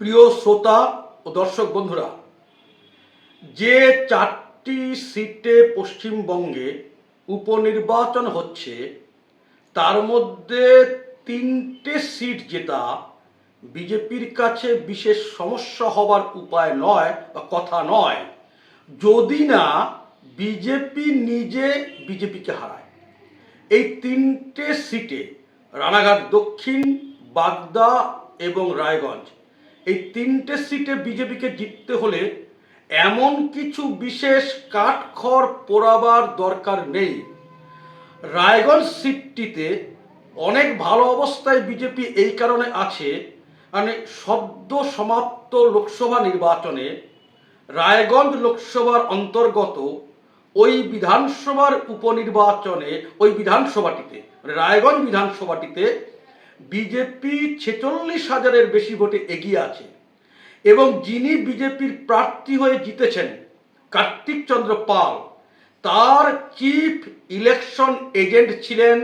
প্রিয় শ্রোতা ও দর্শক বন্ধুরা, যে চারটি সিটে পশ্চিমবঙ্গে উপনির্বাচন হচ্ছে, তার মধ্যে তিনটে সিট জেতা বিজেপির কাছে বিশেষ সমস্যা হবার উপায় নয় বা কথা নয়। যদি না, বিজেপি নিজে বিজেপিকে হারায়। এই তিনটে সিটে রানাঘাট দক্ষিণ, বাগদা এবং রায়গঞ্জ এই তিনটে সিটে বিজেপিকে জিততে হলে এমন কিছু বিশেষ কাঠখড় পোড়াবার দরকার নেই। রায়গঞ্জ সিটটিতে অনেক ভালো অবস্থায় বিজেপি এই কারণে আছে মানে সদ্য সমাপ্ত লোকসভা নির্বাচনে রায়গঞ্জ লোকসভার অন্তর্গত ওই বিধানসভার উপনির্বাচনে, ওই বিধানসভাটিতে মানে রায়গঞ্জ বিধানসভাটিতে বিজেপি ছেচল্লিশ হাজারের বেশি ভোটে এগিয়ে আছে। এবং যিনি বিজেপির প্রার্থী হয়ে জিতেছেন, কার্তিক চন্দ্র পাল, তার চিফ ইলেকশন এজেন্ট ছিলেন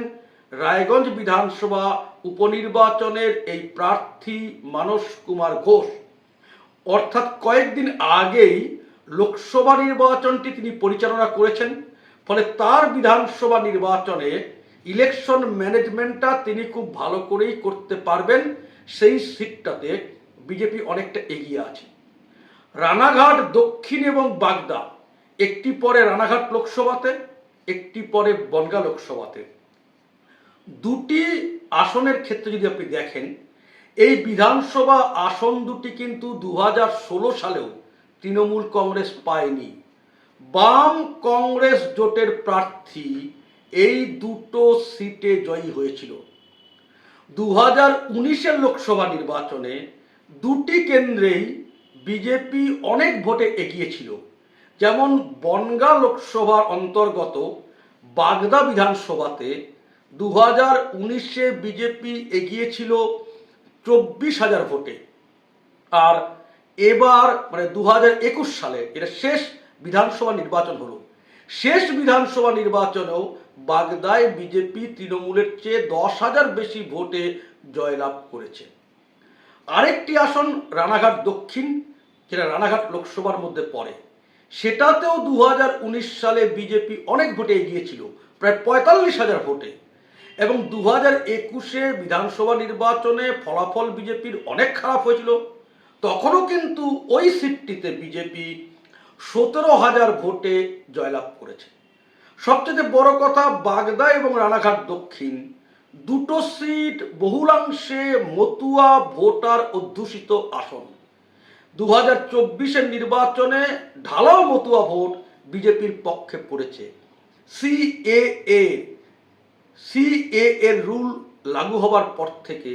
রায়গঞ্জ বিধানসভা উপনির্বাচনের এই প্রার্থী মানস কুমার ঘোষ। অর্থাৎ কয়েকদিন আগেই লোকসভা নির্বাচনটি তিনি পরিচালনা করেছেন, ফলে তার বিধানসভা নির্বাচনে ইলেকশন ম্যানেজমেন্টটা তিনি খুব ভালো করেই করতে পারবেন, সেই সিটটাতে বিজেপি অনেকটা এগিয়ে আছে। রানাঘাট, দক্ষিণ এবং বাগদা, একটি পরে রানাঘাট লোকসভাতে, একটি পরে বনগা লোকসভাতে। দুটি আসনের ক্ষেত্রে যদি আপনি দেখেন, এই বিধানসভা আসন দুটি কিন্তু দু হাজার ষোলো সালেও তৃণমূল কংগ্রেস পায়নি। বাম কংগ্রেস জোটের প্রার্থী এই দুটো সিটে জয়ী হয়েছিল। দু হাজার উনিশের লোকসভা নির্বাচনে দুটি কেন্দ্রেই বিজেপি অনেক ভোটে এগিয়েছিল। যেমন বনগা লোকসভার অন্তর্গত বাগদা বিধানসভাতে দু হাজার উনিশে বিজেপি এগিয়েছিল চব্বিশ হাজার ভোটে। আর এবার মানে দু হাজার একুশ সালে এটা শেষ বিধানসভা নির্বাচন হলো। শেষ বিধানসভা নির্বাচনেও বাগদায় বিজেপি তৃণমূলের চেয়ে দশ হাজার বেশি ভোটে জয়লাভ করেছে। আরেকটি আসন রানাঘাট দক্ষিণ, যেটা রানাঘাট লোকসভার মধ্যে পড়ে। সেটাতেও দু হাজার উনিশ সালে বিজেপি অনেক ভোটে এগিয়েছিল প্রায় পঁয়তাল্লিশ হাজার ভোটে। এবং দু হাজার একুশে বিধানসভা নির্বাচনে ফলাফল বিজেপির অনেক খারাপ হয়েছিল। তখনও কিন্তু ওই সিটটিতে বিজেপি সতেরো হাজার ভোটে জয়লাভ করেছে। সবচেয়ে বড় কথা, বাগদা এবং রানাঘাট দক্ষিণ দুটো সিট বহুলাংশে মতুয়া ভোটার অধ্যুষিত আসন। দু হাজার চব্বিশের নির্বাচনে ঢালাও মতুয়া ভোট বিজেপির পক্ষে পড়েছে। সিএএ সিএ এর রুল লাগু হবার পর থেকে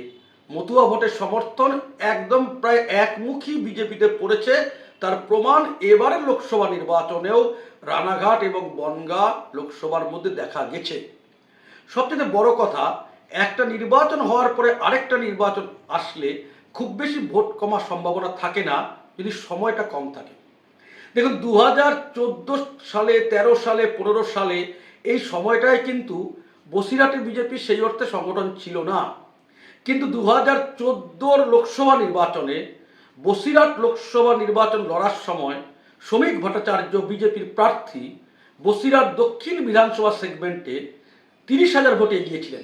মতুয়া ভোটের সমর্থন একদম প্রায় একমুখী বিজেপিতে পড়েছে। তার প্রমাণ এবারের লোকসভা নির্বাচনেও রানাঘাট এবং বনগা লোকসভার মধ্যে দেখা গেছে। সবচেয়ে বড় কথা, একটা নির্বাচন হওয়ার পরে আরেকটা নির্বাচন আসলে খুব বেশি ভোট কমার সম্ভাবনা থাকে না, যদি সময়টা কম থাকে। দেখুন দু হাজার চোদ্দ সালে ১৩ সালে, পনেরো সালে এই সময়টায় কিন্তু বসিরহাটে বিজেপি সেই অর্থে সংগঠন ছিল না। কিন্তু দু হাজার চোদ্দোর লোকসভা নির্বাচনে বসিরহাট লোকসভা নির্বাচন লড়ার সময় শ্রমিক ভট্টাচার্য বিজেপির প্রার্থী বসিরহাট দক্ষিণ বিধানসভা সেগমেন্টে তিরিশ হাজার ভোটে এগিয়েছিলেন।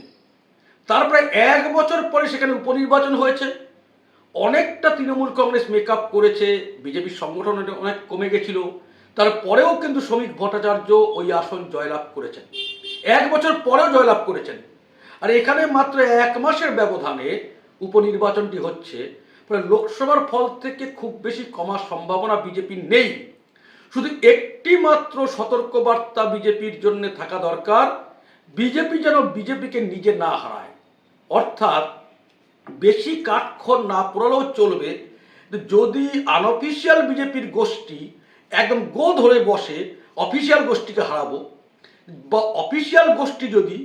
প্রায় এক বছর পরে সেখানে উপনির্বাচন হয়েছে। অনেকটা তৃণমূল কংগ্রেস মেকআপ করেছে বিজেপির সংগঠন অনেক কমে গেছিল। তারপরেও কিন্তু শ্রমিক ভট্টাচার্য ওই আসন জয়লাভ করেছেন। এক বছর পরেও জয়লাভ করেছেন। আর এখানে মাত্র এক মাসের ব্যবধানে উপনির্বাচনটি হচ্ছে ফলে লোকসভার ফল থেকে খুব বেশি কমার সম্ভাবনা বিজেপির নেই। শুধু একটি মাত্র সতর্কবার্তা বিজেপির জন্য থাকা দরকার, বিজেপি যেন বিজেপিকে নিজে না হারায়। অর্থাৎ বেশি কাঠখড় না পোড়ালেও চলবে যদি আনঅফিসিয়াল বিজেপির গোষ্ঠী একদম গো ধরে বসে অফিসিয়াল গোষ্ঠীকে হারাবো, বা অফিসিয়াল গোষ্ঠী যদি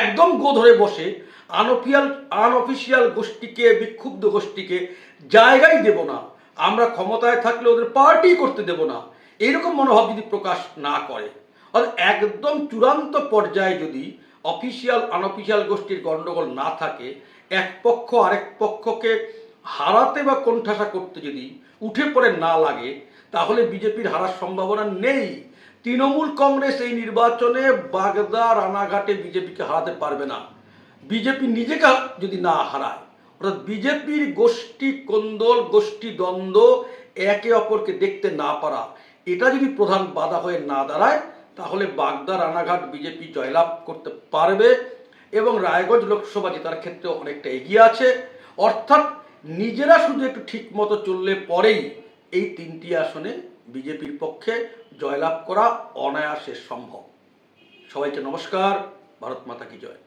একদম গো ধরে বসে আনঅফিয়াল আনঅফিসিয়াল গোষ্ঠীকে, বিক্ষুব্ধ গোষ্ঠীকে জায়গাই দেব না। আমরা ক্ষমতায় থাকলে ওদের পার্টি করতে দেব না। এরকম মনোভাব যদি প্রকাশ না করে অর্থাৎ একদম চূড়ান্ত পর্যায়ে যদি অফিসিয়াল আনঅফিসিয়াল গোষ্ঠীর গণ্ডগোল না থাকে, এক পক্ষ আরেক পক্ষকে হারাতে বা কোণঠাসা করতে যদি উঠে পড়ে না লাগে, তাহলে বিজেপির হারার সম্ভাবনা নেই। তৃণমূল কংগ্রেস এই নির্বাচনে বাগদা, রানাঘাটে বিজেপিকে হারাতে পারবে না। বিজেপি নিজেকে যদি না হারায়, অর্থাৎ বিজেপির গোষ্ঠী কোন্দল, গোষ্ঠী দ্বন্দ্ব একে অপরকে দেখতে না পারা, এটা যদি প্রধান বাধা হয়ে না দাঁড়ায়, তাহলে বাগদা রানাঘাট বিজেপি জয়লাভ করতে পারবে এবং রায়গঞ্জ লোকসভা জেতার ক্ষেত্রে অনেকটা এগিয়ে আছে। অর্থাৎ নিজেরা শুধু একটু ঠিক মতো চললে পরেই এই তিনটি আসনে বিজেপির পক্ষে জয়লাভ করা অনায়াসে সম্ভব। সবাইকে নমস্কার, ভারত মাতা কি জয়।